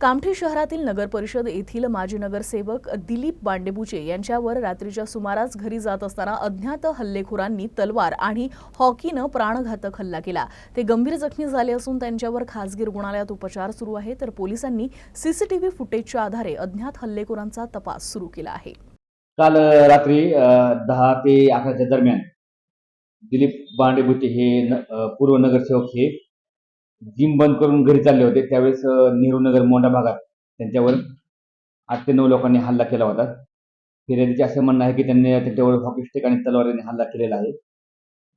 कामठी शहरातील नगरपरिषद येथील माजी नगरसेवक दिलीप बांडेबुचे यांच्यावर रात्रीच्या सुमारास घरी जात असताना अज्ञात हल्लेखोरांनी तलवार आणि हॉकीनं प्राणघातक हल्ला केला. ते गंभीर जखमी झाले असून त्यांच्यावर खासगी रुग्णालयात उपचार सुरू आहे तर पोलिसांनी सीसीटीव्ही फुटेजच्या आधारे अज्ञात हल्लेखोरांचा तपास सुरू केला आहे. काल रात्री दहा ते अकराच्या दरम्यान दिलीप बांडेबुचे हे पूर्व नगरसेवक हे जिम बंद करून घरी चालले होते. त्यावेळेस नेहरू नेहरूनगर मोंढा भागात त्यांच्यावर आठ ते नऊ लोकांनी हल्ला केला होता. फिर्यादीचे असं म्हणणं आहे की त्यांनी त्यांच्यावर हॉकी स्टिक आणि तलवारीने हल्ला केलेला आहे.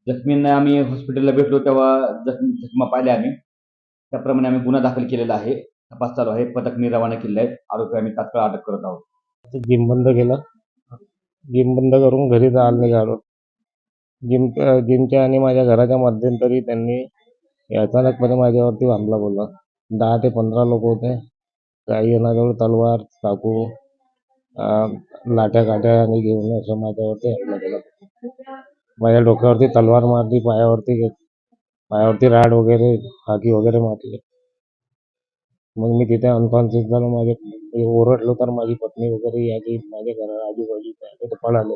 जखमींना आम्ही हॉस्पिटलला भेटलो तेव्हा जखमी जखमा पाहिल्या आम्ही. त्याप्रमाणे आम्ही गुन्हा दाखल केलेला आहे. तपास चालू आहे. पथक मी रवाना केले आहेत आरोपी आम्ही तात्काळ अटक करत आहोत. जिम बंद केलं. जिम बंद करून घरी जायला निघालो. जिम जिमच्या आणि माझ्या घराच्या मध्यंतरी त्यांनी अचानकपणे माझ्यावरती हमला बोलला. दहा ते पंधरा लोक होते. काही येणाऱ्यावर तलवार चाकू अं, लाट्या काट्या आणि घेऊन असं माझ्यावरती हमला केला. माझ्या डोक्यावरती तलवार मारली पायावरती पायावरती राड वगैरे हाकी वगैरे मारली. मग मी तिथे अनकॉन्शियस झालो. माझे ओरडलो तर माझी पत्नी वगैरे याची माझ्या घरा आजूबाजूच्या ते पळाले.